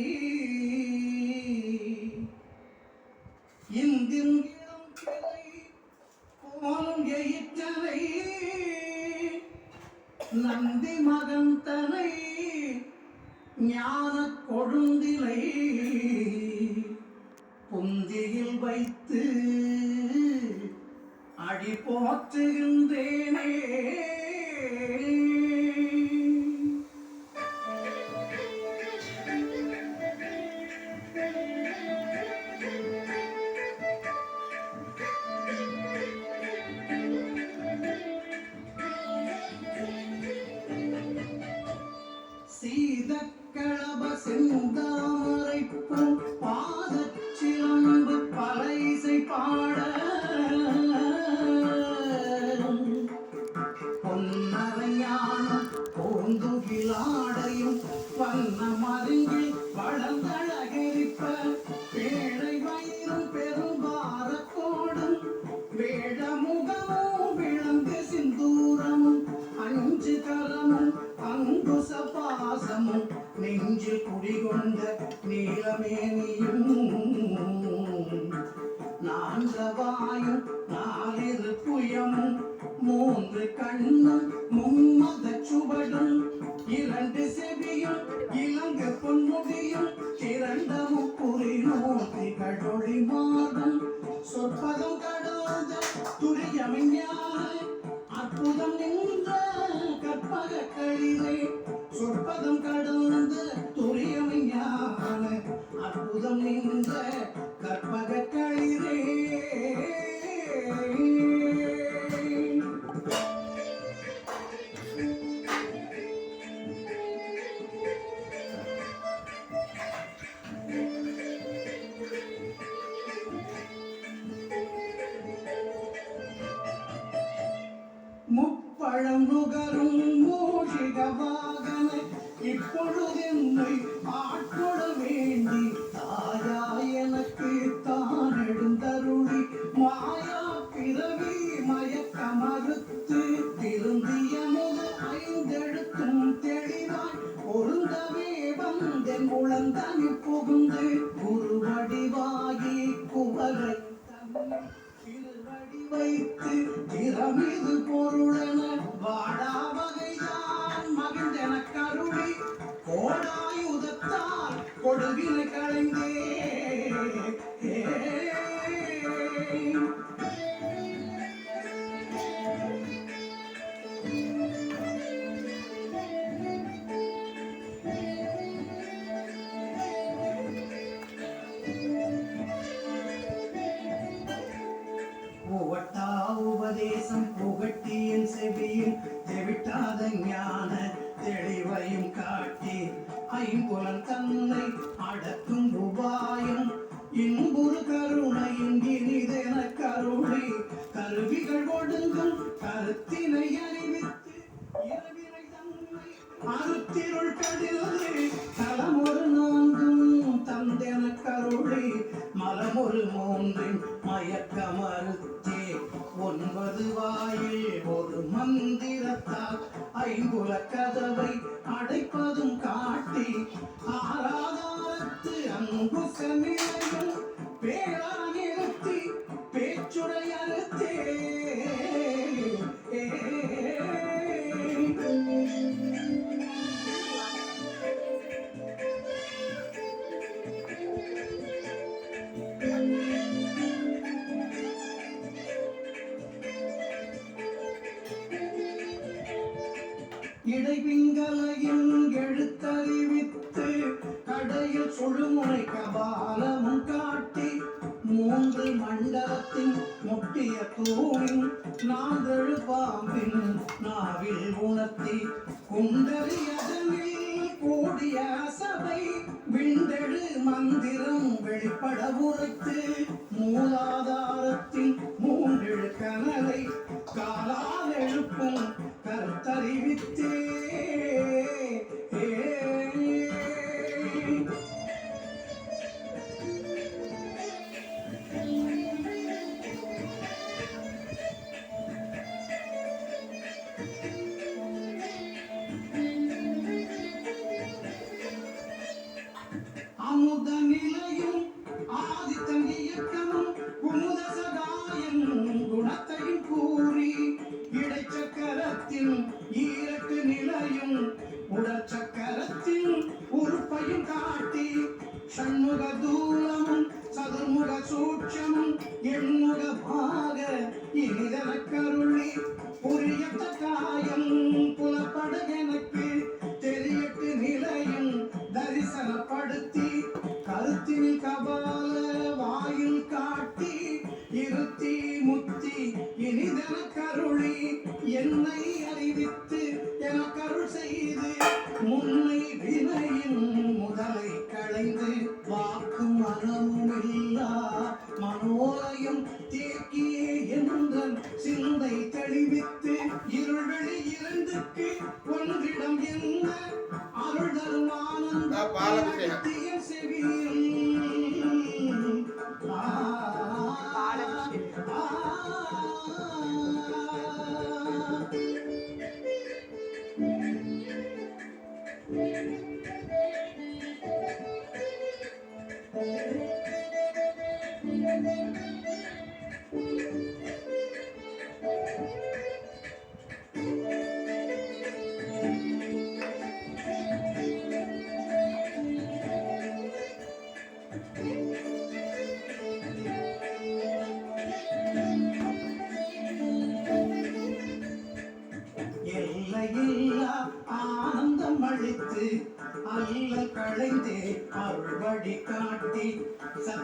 Hallelujah. நெஞ்சில் குடிகொண்ட நீலமேனியும் நான்கவாயும் நாலிரு புயமும் மூன்று கண்ணும் மும்மத சுவடும். இரண்டு செவியும் இலங்கு பொன்முடியும். திரண்டமும் முப்புரி நோக்கி கடொளி மாதம் சொற்பதம் கடந்த துரியமைஞான அற்புதம் நின்ற கற்பக கழிவை சொற்பதம் கடந்த துரியமையான அற்புதம் நின்ற கற்பக களிரே முப்பழம் நுகரும் மூஷிகவா இப்பொழுது இப்பொழுதென்னை ஆட்கொட வேண்டி கொடுவினை களைந்தே தன்னை அடக்கும் உபாயம். இன்புறு கருணையின் இனிதென கருணை. கருவிகள் ஒடுங்கும் கருத்தினை அறிவித்து இரவினை தன்னை அருத்திருள் கடிலது தலமொரு நான்கும் தந்தென கருளை மலமொரு மூன்றின் மயக்க மறுத்தே ஒன்பது வாயில் ஒரு மந்திரத்தால் ஐம்புல கதவை அடைப்பதும் காட்டி ஆராதாரத்து அன்பு சமிழையும் பேரா இடைபிங்கலையும் எழுத்தறிவித்து கடையில் சுழுமுனை கபாலமும் காட்டி மூன்று மண்டலத்தின் முட்டிய தூணின் நாதழு பாம்பின் நாவில் உணர்த்தி குண்டலியதனில் கூடிய சபை விண்டெழு மந்திரம் வெளிப்பட உரைத்து மூலாதாரத்தில் எனக்கருளி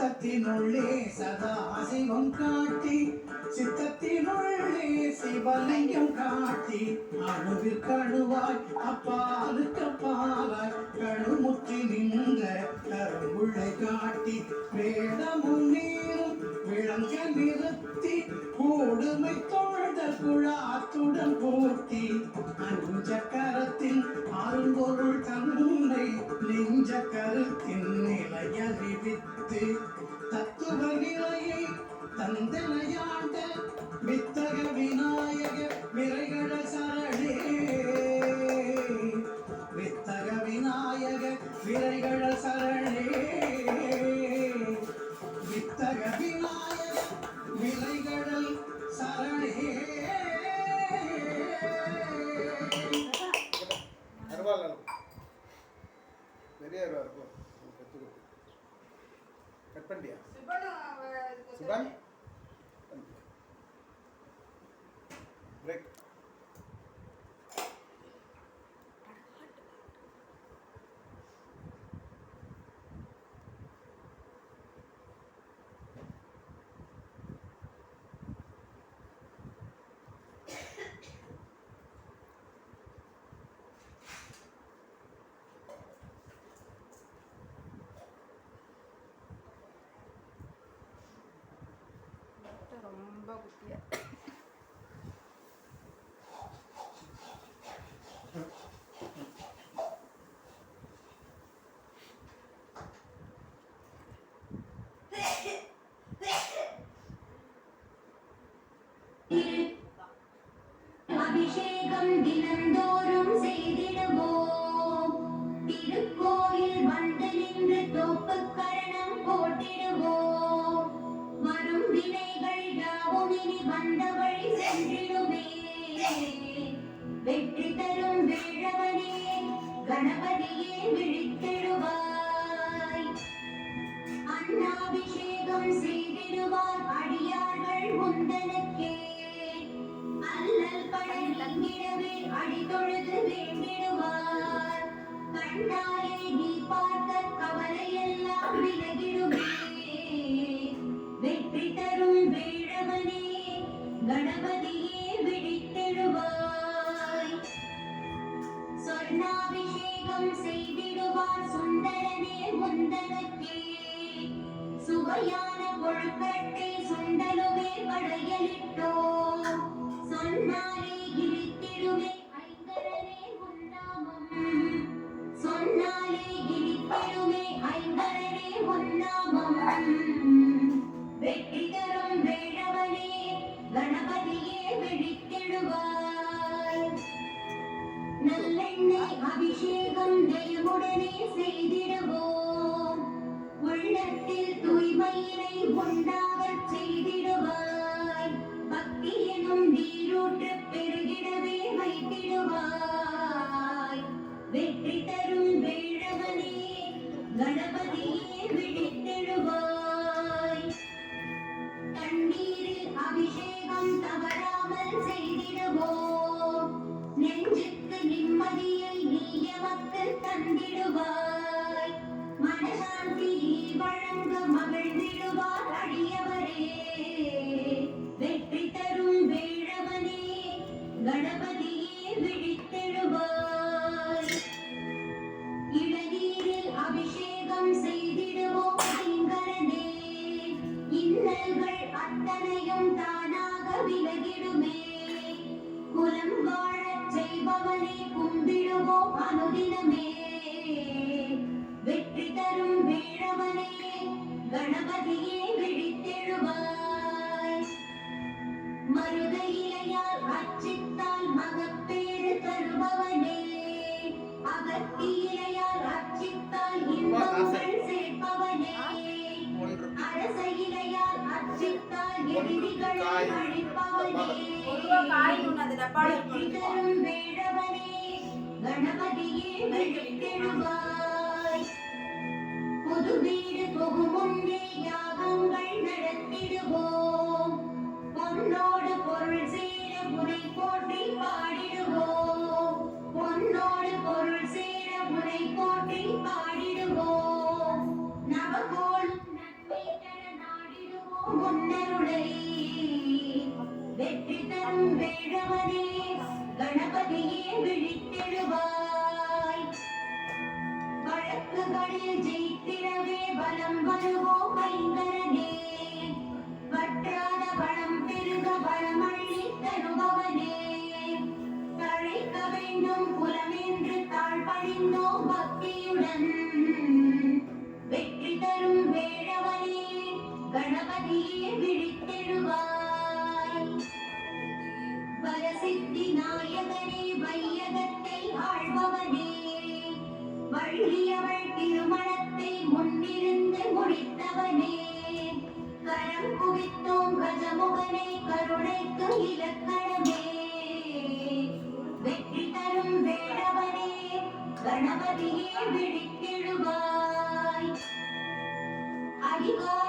சித்தத்தினுள்ளே சதா சிவம் காட்டி சித்தத்தினுள்ளே சிவலிங்கம் காட்டி அணுவில் கழுவாய் அப்பாலுக்கு அப்பாலாய் கழுமுற்றி நின்ற கரும்புள்ளை காட்டி வேதமும் நீரும் விளங்க நிறுத்தி கூடுமை தொழுத குழாத்துடன் போர்த்தி. அஞ்ச கரத்தின் அரும்பொருள் தன்னை நெஞ்ச கருத்தின் நிலையறிவித்து தத்துவ நிலையை பெரிய அருவா இருக்கும் கட் பண்ணிட்டியா? சிவன் കുട്ടിയെ അഭിഷേകം ദിനം கணபதியே விழித்திடுவாய். அண்ணாபிஷேகம் செய்திடுவார் அடியார்கள் முந்தனுக்கே. அல்லல் படல் இங்கிடவே அடிதொழுது வேண்டிடுவார். கண்ணாலே நீ பார்த்த கவலையெல்லாம் விலகிடுமே. வெற்றி தரும் வேழவனே கணபதியே சொர்ணாபிஷேகம் செய்திடுவார் சுந்தரனே சுவையான கொழுக்கட்டை சுண்டலுமே படையலிட்டோ சொன்னாலே கணபதியே வேழவனே கணபதியே விழித்தெழுவாய். மருத இலையால் அச்சித்தால் மகப்பேறு தருபவனே. அகத்தி இலையால் அச்சித்தால் இன்பங்கள் சேர்ப்பவனே. அரச இலையால் அச்சித்தால் எதிரிகளை அழிப்பவனே தரும் வேழவனே கணபதியே விழித்தெழுவாய். வீடு புகும் யாகங்கள் நடத்திடுவோம். பொன்னோடு பொருள் சேர புனை போற்றி பாடிடுவோம். பொன்னோடு பொருள் சேர புனை போற்றி பாடிடுவோம். நவகோளும் நன்மை தர நாடிடுவோம் முன்னருளை. வெற்றி தரும் வேடவனே கணபதியே விழித்தெழுவார் வழக்குகளில் ஜெயித்திடவே பலம் வருவோம் ஐங்கரனே வற்றாத பலம் பெருக பலமள்ளி தருபவனே. தழைக்க வேண்டும் புலமென்று தாழ்படிந்தோம் பக்தியுடன். வெற்றி தரும் வேழவனே கணபதியே விழித்தெழுவாய். வரசித்தி நாயகனே வையகத்தை ஆழ்பவனே வள்ளியவள் திருமணத்தை முன்னிருந்து முடித்தவனே. கரம் குவித்தோம் கஜமுகனே கருணைக்கு இலக்கணமே. வெற்றி தரும் வேழவனே கணபதியே விழித்தெழுவாய். அதிகாலை